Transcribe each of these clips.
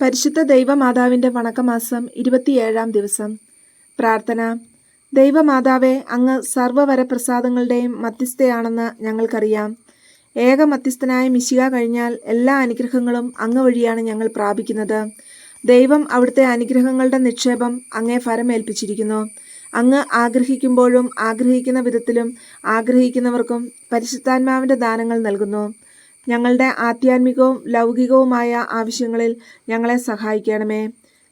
പരിശുദ്ധ ദൈവമാതാവിന്റെ വണക്കമാസം ഇരുപത്തിയേഴാം ദിവസം. പ്രാർത്ഥന. ദൈവമാതാവെ അങ്ങ് സർവവരപ്രസാദങ്ങളുടെയും മധ്യസ്ഥയാണെന്ന് ഞങ്ങൾക്കറിയാം. ഏക മധ്യസ്ഥനായ മിശിക കഴിഞ്ഞാൽ എല്ലാ അനുഗ്രഹങ്ങളും അങ്ങ് വഴിയാണ് ഞങ്ങൾ പ്രാപിക്കുന്നത്. ദൈവം അവിടുത്തെ അനുഗ്രഹങ്ങളുടെ നിക്ഷേപം അങ്ങേ ഫലമേൽപ്പിച്ചിരിക്കുന്നു. അങ്ങ് ആഗ്രഹിക്കുമ്പോഴും ആഗ്രഹിക്കുന്ന വിധത്തിലും ആഗ്രഹിക്കുന്നവർക്കും പരിശുദ്ധാത്മാവിന്റെ ദാനങ്ങൾ നൽകുന്നു. ഞങ്ങളുടെ ആധ്യാത്മികവും ലൗകികവുമായ ആവശ്യങ്ങളിൽ ഞങ്ങളെ സഹായിക്കണമേ.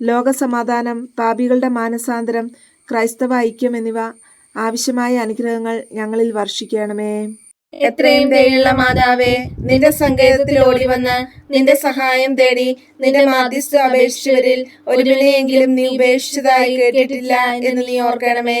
ലോകസമാധാനം പാപികളുടെ മാനസാന്തരം ക്രൈസ്തവ ഐക്യം എന്നിവ ആവശ്യമായ അനുഗ്രഹങ്ങൾ ഞങ്ങളിൽ വർഷിക്കണമേ. എത്രയും ദയുള്ള മാതാവേ നിന്റെ സങ്കേതത്തിൽ ഓടി വന്ന് നിന്റെ സഹായം തേടി നിന്റെ മാധ്യസ്ഥ അപേക്ഷിച്ചവരിൽ ഒരുവിനെയെങ്കിലും നീ ഉപേക്ഷിച്ചതായി കേട്ടിട്ടില്ല എന്ന് നീ ഓർക്കണമേ.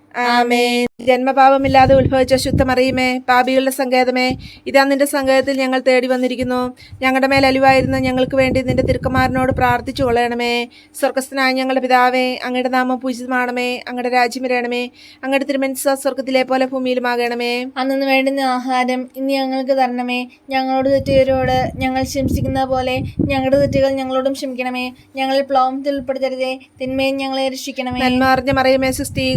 ആമേ ജന്മപാപമില്ലാതെ ഉത്ഭവിച്ച ശുദ്ധമറിയുമേ പാപികളുടെ സങ്കേതമേ. ഇതാ നിന്റെ സങ്കേതത്തിൽ ഞങ്ങൾ തേടി വന്നിരിക്കുന്നു. ഞങ്ങളുടെ മേൽ അലിവായിരുന്ന ഞങ്ങൾക്ക് വേണ്ടി നിന്റെ തിരുക്കുമാരനോട് പ്രാർത്ഥിച്ചു കൊള്ളണമേ. സ്വർഗസ്ഥനായ ഞങ്ങളുടെ പിതാവേ അങ്ങയുടെ നാമം പൂജിതമാണമേ. അങ്ങയുടെ രാജ്യം വരണമേ. അങ്ങയുടെ തിരുമനസ് സ്വർഗത്തിലെ പോലെ ഭൂമിയിലുമാകണമേ. അന്നു വേണ്ടുന്ന ആഹാരം ഇന്ന് ഞങ്ങൾക്ക് തരണമേ. ഞങ്ങളോട് തെറ്റുകാരോട് ഞങ്ങൾ ശംസിക്കുന്ന പോലെ ഞങ്ങളുടെ തെറ്റുകൾ ഞങ്ങളോടും ക്ഷമിക്കണമേ. ഞങ്ങളെ പ്ലോമത്തിൽ ഉൾപ്പെടുത്തരുതേ. തിന്മയും ഞങ്ങളെ രക്ഷിക്കണമേ. നന്മ അറിഞ്ഞ മറിയമേ സുസ്ഥി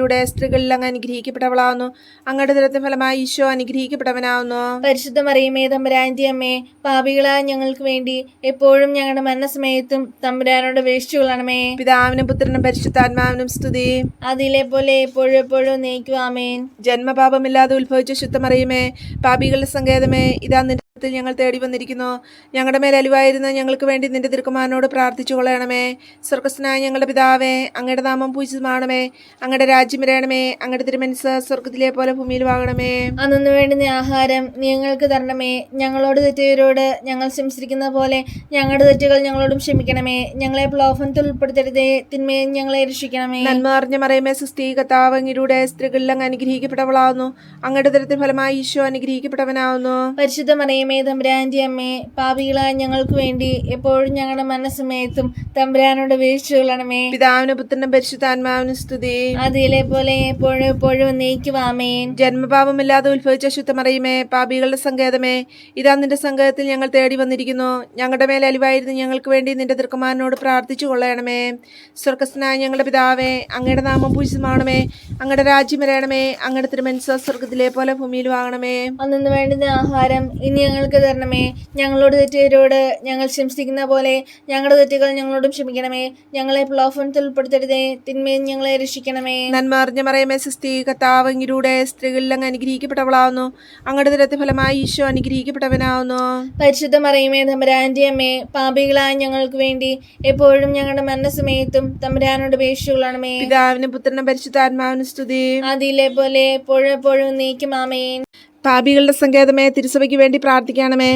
കത്താവങ്ങിലൂടെ സ്ത്രീകളിൽ അങ്ങ് അനുഗ്രഹിക്കപ്പെട്ടവളാവുന്നു. അങ്ങയുടെ ദുരത്തിന് ഫലമായി ഈശോ അനുഗ്രഹിക്കപ്പെട്ടവനാവുന്നു. പരിശുദ്ധ മറിയമേ തമ്പുരാന്റെ അമ്മേ പാപികളായ ഞങ്ങൾക്ക് വേണ്ടി എപ്പോഴും ഞങ്ങളുടെ മരണസമയത്തും തമ്പുരാനോട് വേഷിച്ചുകൊള്ളണമേ പിതാവിനും പുത്രനും പരിശുദ്ധാത്മാവിനും സ്തുതി. അതിലെ പോലെ എപ്പോഴും എപ്പോഴും നയിക്കുവാമേൻ ജന്മപാപമില്ലാതെ ഉത്ഭവിച്ച ശുദ്ധമറിയുമേ പാപികളുടെ സങ്കേതമേ ഇതാ നിന്റെ ഞങ്ങൾ തേടി വന്നിരിക്കുന്നു. ഞങ്ങളുടെ മേൽ അലിവായിരുന്ന ഞങ്ങൾക്ക് വേണ്ടി നിന്റെ തിരുക്കുമാരനോട് പ്രാർത്ഥിച്ചു കൊള്ളണമേ. സ്വർഗസ്നായ ഞങ്ങളുടെ പിതാവേ അങ്ങയുടെ നാമം പൂജിതമാണമേ. അങ്ങയുടെ രാജ്യം വരണമേ അങ്ങയുടെ തിരുമനസ് സ്വർഗത്തിലെ പോലെ ഭൂമിയിൽ വാങ്ങണമേ. അന്നു വേണ്ടുന്ന ആഹാരം ഞങ്ങൾക്ക് തരണമേ. ഞങ്ങളോട് തെറ്റിയവരോട് ഞങ്ങൾ ശംസിക്കുന്ന പോലെ ഞങ്ങളുടെ തെറ്റുകൾ ഞങ്ങളോടും ക്ഷമിക്കണമേ. ഞങ്ങളെ പ്ലോഫനത്തിൽ ഉൾപ്പെടുത്തരുതേ. തിന്മയെ ഞങ്ങളെ രക്ഷിക്കണമേ. നന്മ അറിഞ്ഞ മറയമേ സുസ്ഥീ കത്താവങ്ങിലൂടെ സ്ത്രീകളിൽ അങ്ങ് അനുഗ്രഹിക്കപ്പെട്ടവളാവുന്നു. അങ്ങയുടെ തരത്തിൽ ഫലമായി ഈശോ അനുഗ്രഹിക്കപ്പെട്ടവനാവുന്നു. പരിശുദ്ധ മറയമേ തമ്പുരാന്റെ അമ്മേ പാപികളായ ഞങ്ങൾക്ക് വേണ്ടി എപ്പോഴും ഞങ്ങളുടെ മനസ്സമയത്തും തമ്പുരാനോട് വീഴ്ച കൊള്ളണമേ. പിതാവിന് പുത്രനും പരിശുദ്ധാത്മാവിനും സ്തുതി. അതിലെ പോലെ എപ്പോഴും എപ്പോഴും നീക്കുവാമേൻ ജന്മപാപമില്ലാതെ ഉത്ഭവിച്ച ശുദ്ധമറിയുമേ പാപികളുടെ സങ്കേതമേ. ഇതാ നിന്റെ സങ്കേതത്തിൽ ഞങ്ങൾ തേടി വന്നിരിക്കുന്നു. ഞങ്ങളുടെ മേലെ അലിവായിരുന്നു ഞങ്ങൾക്ക് വേണ്ടി നിന്റെ ദൃക്കുമാരനോട് പ്രാർത്ഥിച്ചു കൊള്ളണമേ. സ്വർഗസ്നായ ഞങ്ങളുടെ പിതാവേ അങ്ങയുടെ നാമം പൂജിതമാണമേ അങ്ങയുടെ രാജ്യം വരണമേ. അങ്ങയുടെ തിരുമനസ് സ്വർഗത്തിലെ പോലെ ഭൂമിയിൽ ആകണമേ അന്നു വേണ്ടുന്ന ആഹാരം ഇനി ഞങ്ങൾക്ക് തരണമേ. ഞങ്ങളോട് തെറ്റുകാരോട് ഞങ്ങൾ ശംസിക്കുന്ന പോലെ ഞങ്ങളുടെ തെറ്റുകൾ ഞങ്ങളോടും ക്ഷമിക്കണമേ. ഞങ്ങളെ പ്ലോഫനത്തിൽ ഉൾപ്പെടുത്തരുതേ. തിന്മയും ഞങ്ങളെ രക്ഷിക്കണമേ. നന്മ അറിഞ്ഞ മറിയമേ സിസ്തി കത്താവങ്ങിലൂടെ സ്ത്രീകളിൽ അങ്ങ് അനുഗ്രഹിക്കപ്പെട്ടവളാവുന്നു. അങ്ങയുടെ തരത്തെ ഫലമായി ഈശോ അനുഗ്രഹിക്കപ്പെട്ടവനാവുന്നു. പരിശുദ്ധ മറിയമേ തമ്പുരാന്റെ അമ്മേ പാപികളായ ഞങ്ങൾക്ക് വേണ്ടി എപ്പോഴും ഞങ്ങളുടെ മരണസമയത്തും തമ്പുരാനോട് അപേക്ഷിച്ചുകൊള്ളണമേ. പിതാവിന് പുത്രനും പരിശുദ്ധാത്മാവിനും സ്തുതി. അതിലെ പോലെ എപ്പോഴും എപ്പോഴും നീക്കുമാമേൻ പാപികളുടെ സങ്കേതമേ തിരുസഭയ്ക്ക് വേണ്ടി പ്രാർത്ഥിക്കണമേ.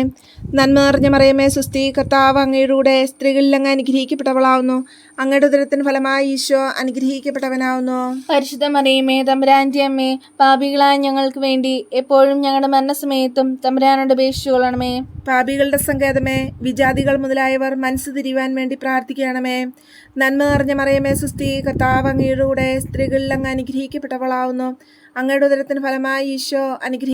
നന്മ നിറഞ്ഞ മറിയമേ സുസ്ഥി കർത്താവ് അങ്ങയുടെ സ്ത്രീകളിൽ അങ്ങ് അനുഗ്രഹിക്കപ്പെട്ടവളാവുന്നു. അങ്ങയുടെ ഉദരത്തിന് ഫലമായി ഈശോ അനുഗ്രഹിക്കപ്പെട്ടവനാവുന്നു. പരിശുദ്ധ മറിയമേ തമ്പുരാന്റെ അമ്മേ പാപികളായ ഞങ്ങൾക്ക് വേണ്ടി എപ്പോഴും ഞങ്ങളുടെ മരണസമയത്തും തമ്പുരാനോട് അപേക്ഷിച്ചുകൊള്ളണമേ പാപികളുടെ സങ്കേതമേ വിജാതികൾ മുതലായവർ മനസ്സ് തിരിയുവാൻ വേണ്ടി പ്രാർത്ഥിക്കണമേ. നന്മ നിറഞ്ഞ മറിയമേ സുസ്ഥി കർത്താവ് അങ്ങയുടെ സ്ത്രീകളിൽ അങ്ങ് അനുഗ്രഹിക്കപ്പെട്ടവളാവുന്നു. അങ്ങയുടെ ഉദരത്തിന് ഫലമായി ഈശോ അനുഗ്രഹിക്കവനാവുന്നു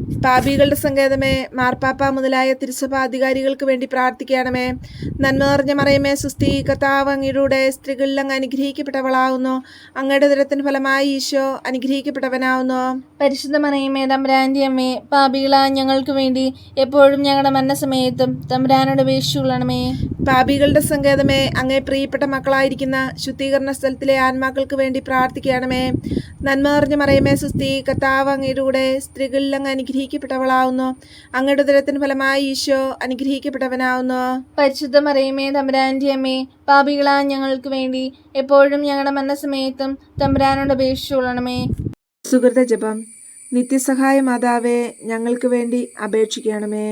പാപികളുടെ സങ്കേതമേ മാർപ്പാപ്പ മുതലായ തിരുസഭ അധികാരികൾക്ക് വേണ്ടി പ്രാർത്ഥിക്കണമേ. നന്മ നിറഞ്ഞ മറയമേ സുസ്ഥി കർത്താവ് അങ്ങയുടെ സ്ത്രീകളിൽ അങ്ങ് അനുഗ്രഹിക്കപ്പെട്ടവളാവുന്നു. അങ്ങയുടെ ദുരത്തിന് ഫലമായി ഈശോ അനുഗ്രഹിക്കപ്പെട്ടവനാവുന്നു. പരിശുദ്ധ മറയമേ തമ്പുരാന്റെ അമ്മേ പാപികളായ ഞങ്ങൾക്ക് വേണ്ടി എപ്പോഴും ഞങ്ങളുടെ മരണസമയത്തും തമ്പുരാനോട് അപേക്ഷിച്ചുകൊള്ളണമേ പാപികളുടെ സങ്കേതമേ അങ്ങേ പ്രിയപ്പെട്ട മക്കളായിരിക്കുന്ന ശുദ്ധീകരണ സ്ഥലത്തിലെ ആത്മാക്കൾക്ക് വേണ്ടി പ്രാർത്ഥിക്കണമേ. നന്മ നിറഞ്ഞ മറിയമേ സുസ്ഥി. കർത്താവ് അങ്ങയുടെ കൂടെ സ്ത്രീകളിൽ അങ്ങ് അനുഗ്രഹിക്കപ്പെട്ടവളാവുന്നു. അങ്ങയുടെ ദുരത്തിന് ഫലമായി ഈശോ അനുഗ്രഹിക്കപ്പെട്ടവനാവുന്നു. പരിശുദ്ധ മറിയമേ തമ്പുരാന്റെ അമ്മേ പാപികളാ ഞങ്ങൾക്ക് വേണ്ടി എപ്പോഴും ഞങ്ങളുടെ മനസ്സമയത്തും തമ്പുരാനോട് അപേക്ഷിച്ചുകൊള്ളണമേ സുഹൃത ജപം നിത്യസഹായ മാതാവേ ഞങ്ങൾക്ക് വേണ്ടി അപേക്ഷിക്കണമേ.